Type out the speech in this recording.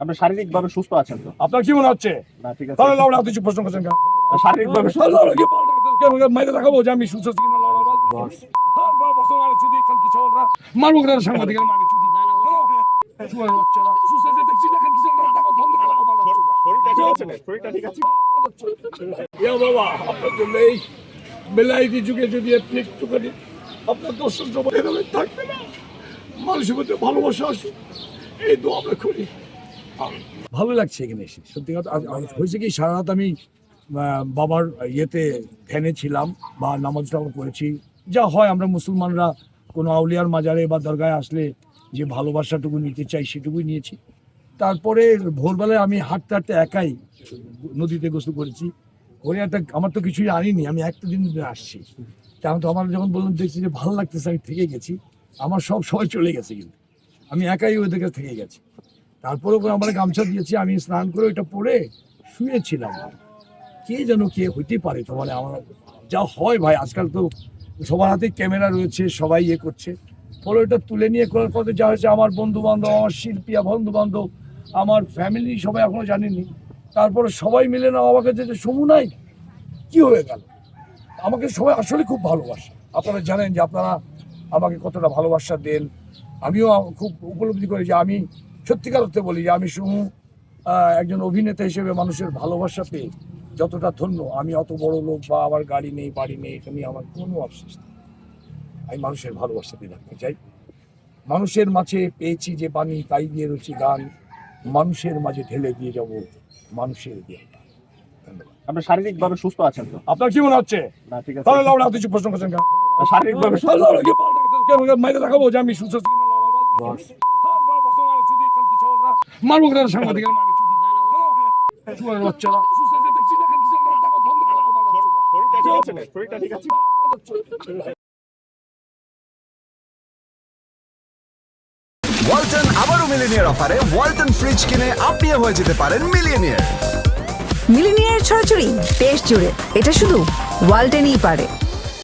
আপনি শারীরিক ভাবে সুস্থ আছেন তো? আপনার কি মনে হচ্ছে? না ঠিক আছে। তাহলে লাউড়া কিছু প্রশ্ন করছেন মাইরে দেখাবো যে আমি সুস্থ আছি কিনা লাউড়া? হ্যাঁ, এখান কিছু মারবো চুদি? দেখছি না, না, দেখো, ধন দেখো, আমার বাচ্চারা। শরীরটা ঠিক আছে শরীরটা ঠিক আছে। ইয়া বাবা, আপনার জন্য এই যুগে যদি আপনি একটুখানি আপনার দর্শক জমা থাকবে না। মানুষের মধ্যে ভালোবাসা আসে এই তো আমরা করি। ভালো লাগছে এখানে এসে। সত্যি কথা হয়েছে কি, সারা রাত আমি বাবার ইয়েতে ধ্যানে ছিলাম বা নামাজ টামাজ করেছি যা হয়, আমরা মুসলমানরা কোনো আউলিয়ার মাজারে বা দরগায় আসলে যে ভালোবাসাটুকু নিতে চাই সেটুকুই নিয়েছি। তারপরে ভোরবেলায় আমি হাঁটতে হাঁটতে একাই নদীতে গোসল করেছি। করে একটা, আমার তো কিছুই আনিনি, আমি একটা দিন আসছি। তেমন তো আমার যখন বললাম, দেখছি যে ভালো লাগতেছে, আমি থেকে গেছি। আমার সব সময় চলে গেছে কিন্তু। আমি একাই ওদের কাছে থেকে গেছি। তারপরে ওরা আমার গামছা দিয়েছি, আমি স্নান করে ওইটা পরে শুয়েছিলাম। কে যেন কে হইতে পারে তো মানে আমার যা হয় ভাই, আজকাল তো সবার হাতে ক্যামেরা রয়েছে, সবাই ইয়ে করছে। ফলে ওটা তুলে নিয়ে করার পরে যা হয়েছে, আমার বন্ধু বান্ধব আমার শিল্পীয়া বন্ধু বান্ধব আমার ফ্যামিলি সবাই এখনও জানেনি তারপরে সবাই মিলে না আমাকে যে সমু নাই, কি হয়ে গেল? আমাকে সবাই আসলে খুব ভালোবাসে। আপনারা জানেন যে আপনারা আমাকে কতটা ভালোবাসা দেন। আমিও খুব উপলব্ধি করি যে আমি সত্যিকার অর্থে বলি যে আমি সমু আহ, একজন অভিনেতা হিসেবে মানুষের ভালোবাসা পেয়ে যতটা ধন্য আমি অত বড় লোক বা আমার গাড়ি নেই বাড়ি নেই এটা নিয়ে আমার কোনো আফসোস নেই। আমি মানুষের ভালোবাসা দিয়ে রাখতে চাই। মানুষের মাঝে পেয়েছি যে পানি তাই দিয়ে রয়েছি গান। মানুষের মাঝে ঢেলে দিয়ে যাব মানুষের দিয়ে আপনি শারীরিক ভাবে সুস্থ আছেন তো? আপনার কি মনে হচ্ছে? না ঠিক আছে। তাহলে লাউড়া কিছু প্রশ্ন করছেন কেন? শারীরিক ভাবে তাহলে লাউড়া কি পাল্টা গেছে? কেন মাইরে দেখাবো যে আমি সুস্থ ঠিক আছে শরীরটা ঠিক আছে ওয়ালটন আবারও মিলিনিয়ার অফারে ওয়ালটন ফ্রিজ কিনে আপনিও হয়ে যেতে পারেন মিলিয়নিয়ার মিলিনিয়ার ছড়াছড়ি দেশ জুড়ে। এটা শুধু ওয়ালটেনই পারে।